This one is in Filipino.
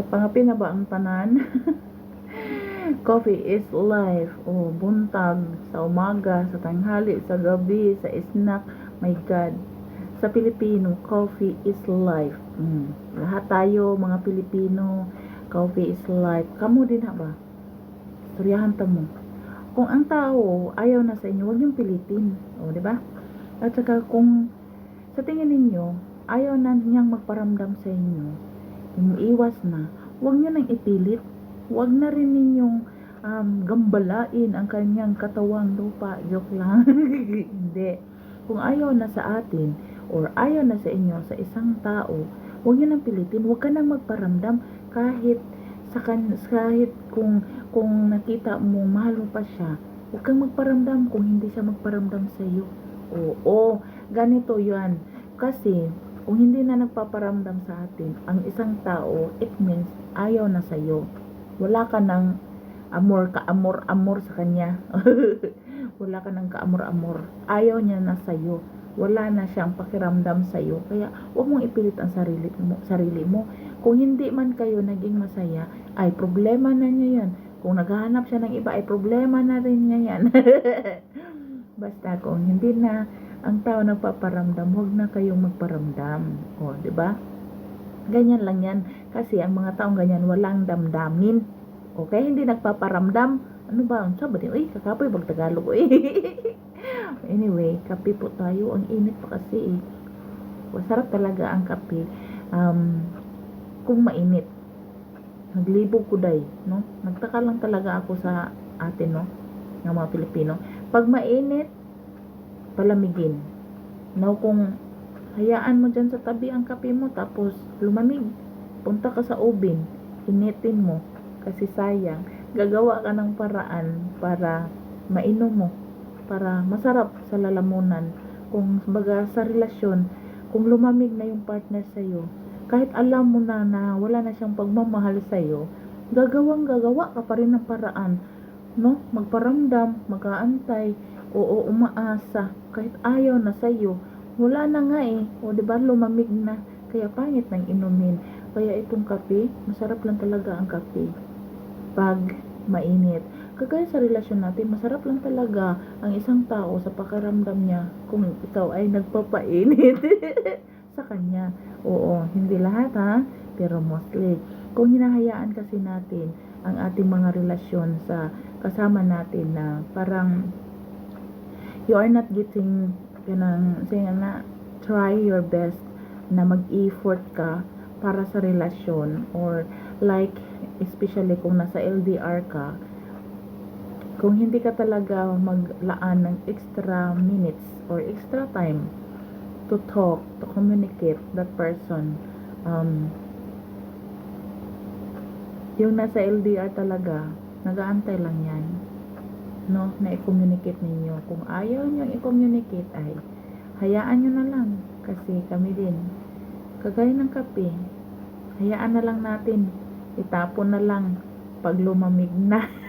Nakapangapi na ba ang tanan? Coffee is life. Oh, buntag, sa umaga, sa tanghali, sa gabi, sa snack. My God. Sa Pilipino, coffee is life. Mm. Lahat tayo, mga Pilipino, coffee is life. Kamu din ha ba? Suryahan ta mo. Kung ang tao ayaw na sa inyo, huwag niyong pilitin. O, di ba? At saka kung sa tingin ninyo, ayaw na niyang magparamdam sa inyo, yung iwas na, huwag niyo nang ipilit. Huwag na rin ninyong um, gambalain ang kanyang katawang lupa. Joke lang. Hindi. Kung ayaw na sa atin, or ayaw na sa inyo, sa isang tao, huwag niyo nang pilitin. Huwag ka nang magparamdam kahit sa kan kahit kung kung nakita mo mahal mo pa siya, huwag kang magparamdam kung hindi siya magparamdam sa iyo. Oo, ganito 'yan. Kasi kung hindi na nagpaparamdam sa atin ang isang tao, it means ayaw na sa iyo. Wala ka ng amor ka amor amor sa kanya. Wala ka ng kaamor-amor. Ayaw niya na sa iyo. Wala na siyang pakiramdam sa iyo. Kaya huwag mong ipilit ang sarili mo, sarili mo. Kung hindi man kayo naging masaya, ay problema na niya yan. Kung naghahanap siya ng iba, ay problema na rin niya yan. Basta kung hindi na ang tao nagpaparamdam, huwag na kayong magparamdam. O, di ba? Ganyan lang yan. Kasi ang mga taong ganyan, walang damdamin. Okay? Hindi nagpaparamdam. Ano ba? Ang sabi Uy, kakapoy, pag Tagalog. Uy. anyway, kape po tayo. Ang init pa kasi eh. Masarap talaga ang kape. Um, kung mainit. Naglibog ko day, no? Nagtaka lang talaga ako sa atin, no? Ng mga Pilipino. Pag mainit, palamigin. Now, kung hayaan mo dyan sa tabi ang kape mo, tapos lumamig, punta ka sa oven, initin mo, kasi sayang, gagawa ka ng paraan para mainom mo, para masarap sa lalamunan. Kung baga sa relasyon, kung lumamig na yung partner sa'yo, kahit alam mo na na wala na siyang pagmamahal sa'yo, gagawang gagawa ka pa rin ng paraan, no? Magparamdam, mag-aantay, oo, umaasa, kahit ayaw na sa'yo, wala na nga eh, o di ba lumamig na, kaya pangit nang inumin. Kaya itong kape, masarap lang talaga ang kape. Pag mainit. Kagaya sa relasyon natin, masarap lang talaga ang isang tao sa pakaramdam niya kung ikaw ay nagpapainit sa kanya. Oo, hindi lahat ha, pero mostly. Kung hinahayaan kasi natin ang ating mga relasyon sa kasama natin na parang you are not getting kanang sayang na try your best na mag-effort ka para sa relasyon or like especially kung nasa LDR ka kung hindi ka talaga maglaan ng extra minutes or extra time to talk, to communicate that person um, yung nasa LDR talaga nagaantay lang yan no, na i-communicate ninyo. Kung ayaw nyo i-communicate ay hayaan nyo na lang. Kasi kami din kagaya ng kape hayaan na lang natin. Itapon na lang pag lumamig na